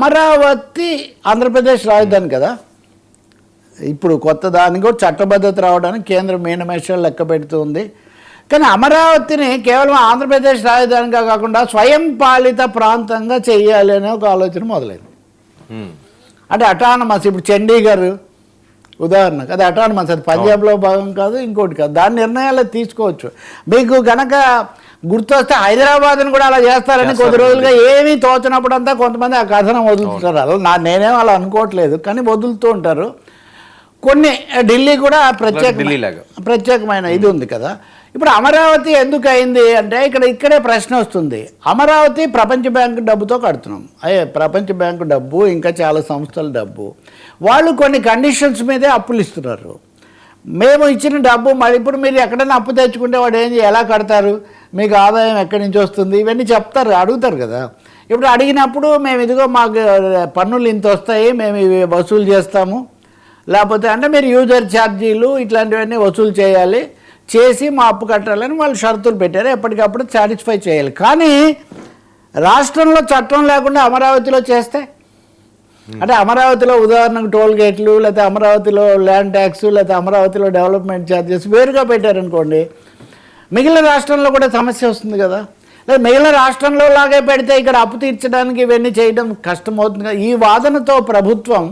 అమరావతి ఆంధ్రప్రదేశ్ రాజధాని కదా? ఇప్పుడు కొత్త దానికి కూడా చట్టబద్ధత రావడానికి కేంద్రం మీనమేషాలు లెక్క పెడుతుంది. కానీ అమరావతిని కేవలం ఆంధ్రప్రదేశ్ రాజధానిగా కాకుండా స్వయం పాలిత ప్రాంతంగా చేయాలి అనే ఒక ఆలోచన మొదలైంది. అంటే అటానమస్ ఇప్పుడు చండీగఢ్ ఉదాహరణకు అది అటానమస్ అది పంజాబ్లో భాగం కాదు ఇంకోటి కాదు. దాని నిర్ణయాలు తీసుకోవచ్చు. మీకు గనక గుర్తొస్తే హైదరాబాద్ని కూడా అలా చేస్తారని కొద్ది రోజులుగా ఏమీ తోచినప్పుడు అంతా కొంతమంది ఆ కథనం వదులుతారు అలా నా నేనేం అలా అనుకోవట్లేదు కానీ వదులుతూ ఉంటారు. కొన్ని ఢిల్లీ కూడా ప్రత్యేక. ప్రత్యేకమైన ఇది ఉంది కదా. ఇప్పుడు అమరావతి ఎందుకు అయింది అంటే ఇక్కడ ఇక్కడే ప్రశ్న వస్తుంది. అమరావతి ప్రపంచ బ్యాంకు డబ్బుతో కడుతున్నాం. అయ్యే ప్రపంచ బ్యాంకు డబ్బు ఇంకా చాలా సంస్థల డబ్బు. వాళ్ళు కొన్ని కండిషన్స్ మీదే అప్పులు ఇస్తున్నారు. మేము ఇచ్చిన డబ్బు మరి ఇప్పుడు మీరు ఎక్కడైనా అప్పు తెచ్చుకుంటే వాడు ఏం ఎలా కడతారు? మీకు ఆదాయం ఎక్కడి నుంచి వస్తుంది? ఇవన్నీ చెప్తారు అడుగుతారు కదా. ఇప్పుడు అడిగినప్పుడు మేము ఇదిగో మాకు పన్నులు ఇంత వస్తాయి మేము ఇవి వసూలు చేస్తాము. లేకపోతే అంటే మీరు యూజర్ ఛార్జీలు ఇట్లాంటివన్నీ వసూలు చేయాలి. చేసి మా అప్పు కట్టాలని వాళ్ళు షరతులు పెట్టారు. ఎప్పటికప్పుడు సాటిస్ఫై చేయాలి. కానీ రాష్ట్రంలో చట్టం లేకుండా అమరావతిలో చేస్తే Hmm. అంటే అమరావతిలో ఉదాహరణకు టోల్ గేట్లు లేకపోతే అమరావతిలో ల్యాండ్ ట్యాక్స్ లేకపోతే అమరావతిలో డెవలప్మెంట్ ఛార్జెస్ వేరుగా పెట్టారనుకోండి మిగిలిన రాష్ట్రంలో కూడా సమస్య వస్తుంది కదా. లేదా మిగిలిన రాష్ట్రంలో లాగే పెడితే ఇక్కడ అప్పు తీర్చడానికి ఇవన్నీ చేయడం కష్టమవుతుంది. కదా ఈ వాదనతో ప్రభుత్వం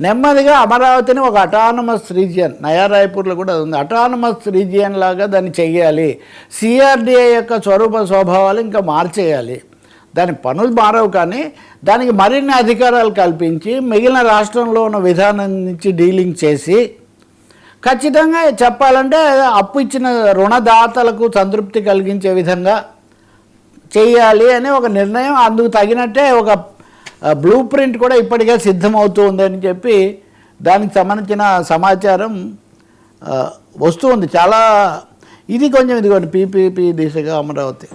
నెమ్మదిగా అమరావతిని ఒక అటానమస్ రీజియన్ నయా రాయపూర్లో కూడా ఉంది. అటానమస్ రీజియన్ లాగా దాన్ని చెయ్యాలి. సిఆర్డిఏ యొక్క స్వరూప స్వభావాలు ఇంకా మార్చేయాలి. దాని పనులు మారవు కానీ దానికి మరిన్ని అధికారాలు కల్పించి మిగిలిన రాష్ట్రంలో ఉన్న విధానం నుంచి డీలింగ్ చేసి ఖచ్చితంగా చెప్పాలంటే అప్పు ఇచ్చిన రుణదాతలకు సంతృప్తి కలిగించే విధంగా చేయాలి అనే ఒక నిర్ణయం అందుకు తగినట్టే ఒక బ్లూ ప్రింట్ కూడా ఇప్పటికే సిద్ధమవుతుంది చెప్పి దానికి సంబంధించిన సమాచారం వస్తూ వస్తుంది. చాలా ఇది కొంచెం ఇదిగోండి పీపీపీ దిశగా అమరావతి.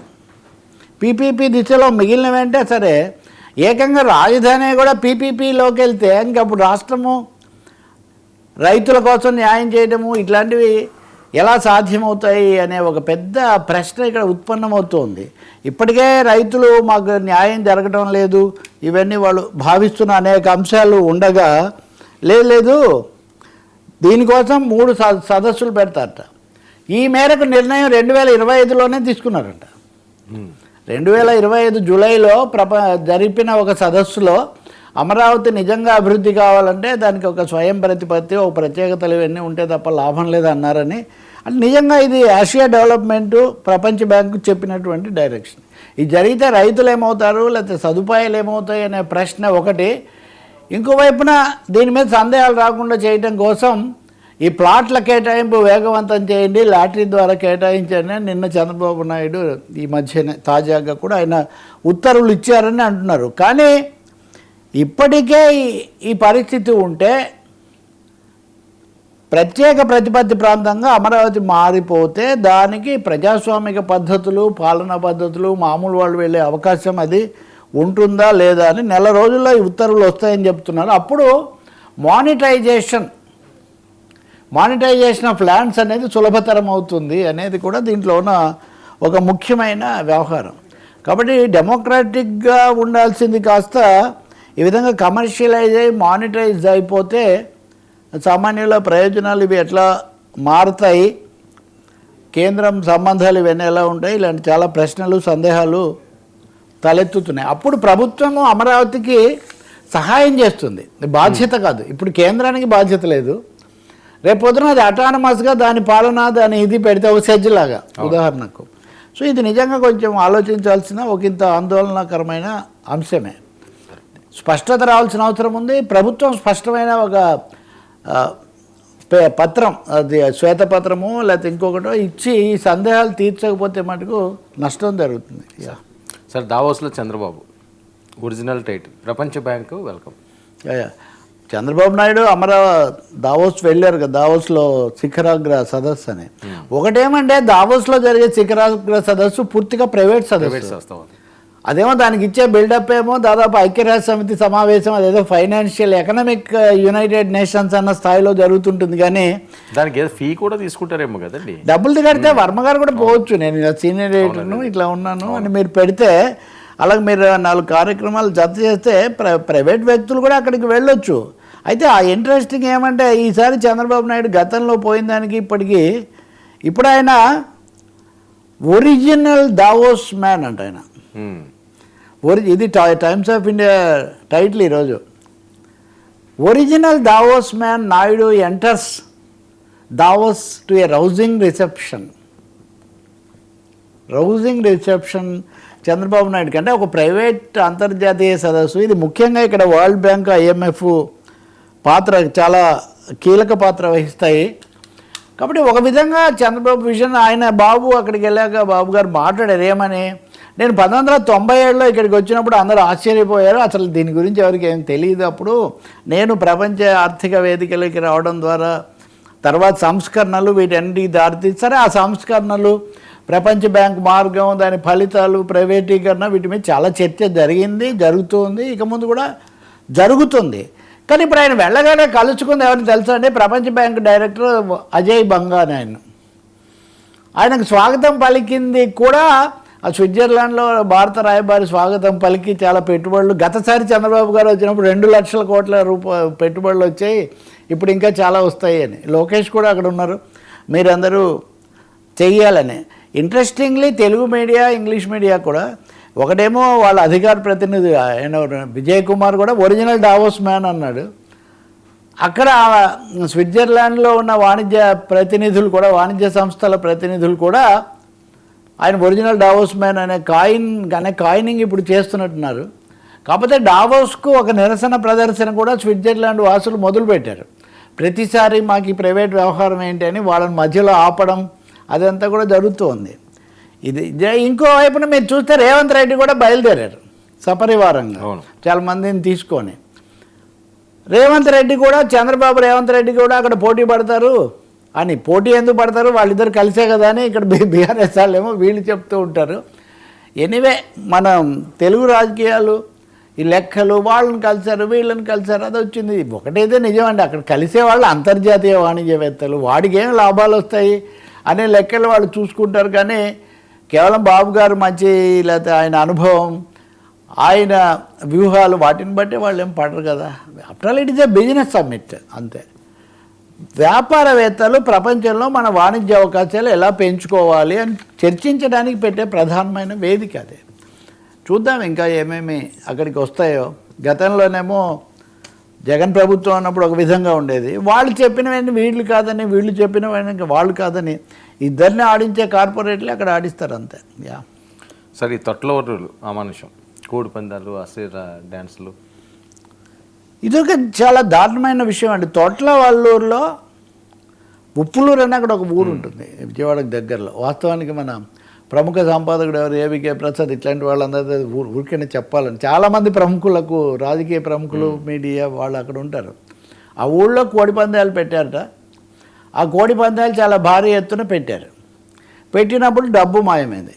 పీపీపీ దిశలో మిగిలినవంటే సరే ఏకంగా రాజధాని కూడా పీపీపీలోకి వెళ్తే ఇంకప్పుడు రాష్ట్రము రైతుల కోసం న్యాయం చేయడము ఇట్లాంటివి ఎలా సాధ్యమవుతాయి అనే ఒక పెద్ద ప్రశ్న ఇక్కడ ఉత్పన్నమవుతోంది. ఇప్పటికే రైతులు మాకు న్యాయం జరగడం లేదు ఇవన్నీ వాళ్ళు భావిస్తున్న అనేక అంశాలు ఉండగా లేదు లేదు దీనికోసం మూడు స- సదస్సులు పెడతారట. ఈ మేరకు నిర్ణయం రెండు వేల ఇరవై ఐదులోనే తీసుకున్నారంట. రెండు వేల ఇరవై ఐదు జూలైలో ప్రప జరిపిన ఒక సదస్సులో అమరావతి నిజంగా అభివృద్ధి కావాలంటే దానికి ఒక స్వయం ప్రతిపత్తి ఒక ప్రత్యేకతలు ఇవన్నీ ఉంటే తప్ప లాభం లేదన్నారని. అంటే నిజంగా ఇది ఆసియా డెవలప్మెంట్ ప్రపంచ బ్యాంకు చెప్పినటువంటి డైరెక్షన్. ఇది జరిగితే రైతులు ఏమవుతారు లేకపోతే సదుపాయాలు ఏమవుతాయి అనే ప్రశ్న ఒకటి. ఇంకోవైపున దీని మీద సందేహాలు రాకుండా చేయడం కోసం ఈ ప్లాట్ల కేటాయింపు వేగవంతం చేయండి లాటరీ ద్వారా కేటాయించండి నిన్న చంద్రబాబు నాయుడు ఈ మధ్యనే తాజాగా కూడా ఆయన ఉత్తర్వులు ఇచ్చారని అంటున్నారు. కానీ ఇప్పటికే ఈ- ఈ పరిస్థితి ఉంటే ప్రత్యేక ప్రతిపత్తి ప్రాంతంగా అమరావతి మారిపోతే దానికి ప్రజాస్వామిక పద్ధతులు పాలనా పద్ధతులు మామూలు వాళ్ళు వెళ్ళే అవకాశం అది ఉంటుందా లేదా అని నెల రోజుల్లో ఈ ఉత్తర్వులు వస్తాయని చెప్తున్నారు. అప్పుడు మానిటైజేషన్ మానిటైజేషన్ ఆఫ్ ల్యాండ్స్ అనేది సులభతరం అవుతుంది అనేది కూడా దీంట్లో ఉన్న ఒక ముఖ్యమైన వ్యవహారం. కాబట్టి డెమోక్రాటిక్గా ఉండాల్సింది కాస్త ఈ విధంగా కమర్షియలైజ్ అయ్యి మానిటైజ్ అయిపోతే సామాన్యుల ప్రయోజనాలు ఇవి ఎట్లా మారుతాయి? కేంద్రం సంబంధాలు ఇవన్నీ ఎలా ఉంటాయి? ఇలాంటి చాలా ప్రశ్నలు సందేహాలు తలెత్తుతున్నాయి. అప్పుడు ప్రభుత్వము అమరావతికి సహాయం చేస్తుంది. బాధ్యత కాదు. ఇప్పుడు కేంద్రానికి బాధ్యత లేదు. రేపు పొద్దున అది అటానమస్గా దాని పాలన దాని ఇది పెడితే ఒక సెజ్ లాగా ఉదాహరణకు. సో ఇది నిజంగా కొంచెం ఆలోచించాల్సిన ఒక ఇంత ఆందోళనకరమైన అంశమే. స్పష్టత రావాల్సిన అవసరం ఉంది. ప్రభుత్వం స్పష్టమైన ఒక పత్రం అది శ్వేతపత్రము లేకపోతే ఇంకొకటో ఇచ్చి ఈ సందేహాలు తీర్చకపోతే మటుకు నష్టం జరుగుతుంది. యా. సార్ దావోస్లో చంద్రబాబు ఒరిజినల్ టైటిల్ ప్రపంచ బ్యాంకు వెల్కమ్. చంద్రబాబు నాయుడు అమరావ దావోస్ వెళ్ళారు కదా దావోస్లో శిఖరాగ్ర సదస్సు అని ఒకటేమంటే దావోస్లో జరిగే శిఖరాగ్ర సదస్సు పూర్తిగా ప్రైవేట్ సదస్సు. అదేమో దానికి ఇచ్చే బిల్డప్ ఏమో దాదాపు ఐక్యరాజ్య సమితి సమావేశం అదేదో ఫైనాన్షియల్ ఎకనామిక్ యునైటెడ్ నేషన్స్ అన్న స్థాయిలో జరుగుతుంటుంది కానీ దానికి ఏదో ఫీ కూడా తీసుకుంటారేమో కదండి. డబ్బులు కడితే వర్మ గారు కూడా పోవచ్చు. నేను ఇలా సీనియర్ ఎడిటర్ను ఇట్లా ఉన్నాను అని మీరు పెడితే అలాగే మీరు నాలుగు కార్యక్రమాలు జత చేస్తే ప్ర ప్రైవేట్ వ్యక్తులు కూడా అక్కడికి వెళ్ళొచ్చు. అయితే ఆ ఇంట్రెస్టింగ్ ఏమంటే ఈసారి చంద్రబాబు నాయుడు గతంలో పోయిన దానికి ఇప్పటికీ ఇప్పుడు ఆయన ఒరిజినల్ దావోస్ మ్యాన్ అంట ఆయన. ఒరి ఇది టైమ్స్ ఆఫ్ ఇండియా టైటిల్ ఈరోజు. Original Davos man Naidu enters Davos to a rousing reception. Rousing reception Chandrababu Naidu కంటే ఒక ప్రైవేట్ అంతర్జాతీయ సదస్సు. ఇది ముఖ్యంగా ఇక్కడ వరల్డ్ బ్యాంక్ ఐఎంఎఫ్ పాత్ర చాలా కీలక పాత్ర వహిస్తాయి. కాబట్టి ఒక విధంగా చంద్రబాబు విజన్ ఆయన బాబు అక్కడికి వెళ్ళాక బాబు గారు మాట్లాడారు ఏమని? నేను పంతొమ్మిది వందల తొంభై ఏడులో ఇక్కడికి వచ్చినప్పుడు అందరూ ఆశ్చర్యపోయారు. అసలు దీని గురించి ఎవరికి ఏం తెలియదు అప్పుడు. నేను ప్రపంచ ఆర్థిక వేదికలకి రావడం ద్వారా తర్వాత సంస్కరణలు వీటన్నిటికి దారితీస్తారు ఆ సంస్కరణలు ప్రపంచ బ్యాంక్ మార్గం దాని ఫలితాలు ప్రైవేటీకరణ వీటి మీద చాలా చర్చ జరిగింది జరుగుతుంది. ఇక ముందు కూడా జరుగుతుంది. కానీ ఇప్పుడు ఆయన వెళ్ళగానే కలుసుకుంది ఎవరిని తెలుసా అండి? ప్రపంచ బ్యాంక్ డైరెక్టర్ అజయ్ బంగాన్ ఆయన. ఆయనకు స్వాగతం పలికింది కూడా ఆ స్విట్జర్లాండ్లో భారత రాయబారి స్వాగతం పలికి చాలా పెట్టుబడులు. గతసారి చంద్రబాబు గారు వచ్చినప్పుడు రెండు లక్షల కోట్ల రూపాయ పెట్టుబడులు వచ్చాయి. ఇప్పుడు ఇంకా చాలా వస్తాయి అని. లోకేష్ కూడా అక్కడ ఉన్నారు. మీరందరూ చెయ్యాలని. Interestingly Telugu media English media కూడా ఒకటేమో వాళ్ళ అధికార ప్రతినిధి ఆయన విజయ్ కుమార్ కూడా ఒరిజినల్ డావోస్ మ్యాన్ అన్నాడు. అక్కడ స్విట్జర్లాండ్లో ఉన్న వాణిజ్య ప్రతినిధులు కూడా వాణిజ్య సంస్థల ప్రతినిధులు కూడా ఆయన ఒరిజినల్ డావోస్ మ్యాన్ అనే కాయిన్ అనే కాయినింగ్ ఇప్పుడు చేస్తున్నట్టున్నారు. కాకపోతే డావోస్కు ఒక నిరసన ప్రదర్శన కూడా స్విట్జర్లాండ్ వాసులు మొదలుపెట్టారు. ప్రతిసారి మాకు ఈ ప్రైవేట్ వ్యవహారం ఏంటి అని వాళ్ళని మధ్యలో ఆపడం అదంతా కూడా జరుగుతోంది ఇది ఇంకో వైపున మీరు చూస్తే రేవంత్ రెడ్డి కూడా బయలుదేరారు సపరివారంగా. చాలా మందిని తీసుకొని. రేవంత్ రెడ్డి కూడా చంద్రబాబు రేవంత్ రెడ్డి కూడా అక్కడ పోటీ పడతారు. అని పోటీ ఎందుకు పడతారు? వాళ్ళిద్దరు కలిసే కదా అని ఇక్కడ బీఆర్ఎస్ వాళ్ళేమో వీళ్ళు చెప్తూ ఉంటారు. ఎనీవే మనం తెలుగు రాజకీయాలు ఈ లెక్కలు వాళ్ళని కలిసారు వీళ్ళని కలిసారు అది వచ్చింది. ఒకటైతే నిజమండి అక్కడ కలిసే వాళ్ళు అంతర్జాతీయ వాణిజ్యవేత్తలు. వాడికి ఏం లాభాలు వస్తాయి అనే లెక్కలు వాళ్ళు చూసుకుంటారు. కానీ కేవలం బాబు గారు మంచి లేకపోతే ఆయన అనుభవం ఆయన వ్యూహాలు వాటిని బట్టి వాళ్ళు ఏం పడరు కదా. After all it is a business summit అంతే. వ్యాపారవేత్తలు ప్రపంచంలో మన వాణిజ్య అవకాశాలు ఎలా పెంచుకోవాలి అని చర్చించడానికి పెట్టే ప్రధానమైన వేదిక అదే. చూద్దాం ఇంకా ఏమేమి అక్కడికి వస్తాయో. గతంలోనేమో జగన్ ప్రభుత్వం అన్నప్పుడు ఒక విధంగా ఉండేది. వాళ్ళు చెప్పినవన్నీ వీళ్ళు కాదని వీళ్ళు చెప్పినవన్నీ ఇంకా వాళ్ళు కాదని ఇద్దరిని ఆడించే కార్పొరేట్లు అక్కడ ఆడిస్తారు అంతే. యా. సరే ఈ తొట్లవరులు అమానుషం కోడి పందాలు అసీర డ్యాన్సులు. ఇదొక చాలా దారుణమైన విషయం అండి. తోట్ల వల్లూరులో ఉప్పులూరు అని అక్కడ ఒక ఊరు ఉంటుంది విజయవాడకు దగ్గరలో. వాస్తవానికి మన ప్రముఖ సంపాదకుడు ఎవరు? ఏవికే ప్రసాద్ ఇట్లాంటి వాళ్ళందరూ ఊరు ఊరికనే చెప్పాలని. చాలామంది ప్రముఖులకు రాజకీయ ప్రముఖులు మీడియా వాళ్ళు అక్కడ ఉంటారు. ఆ ఊళ్ళో కోడి పందాలు పెట్టారట. ఆ కోడి పందాలు చాలా భారీ ఎత్తున పెట్టారు. పెట్టినప్పుడు డబ్బు మాయమైంది.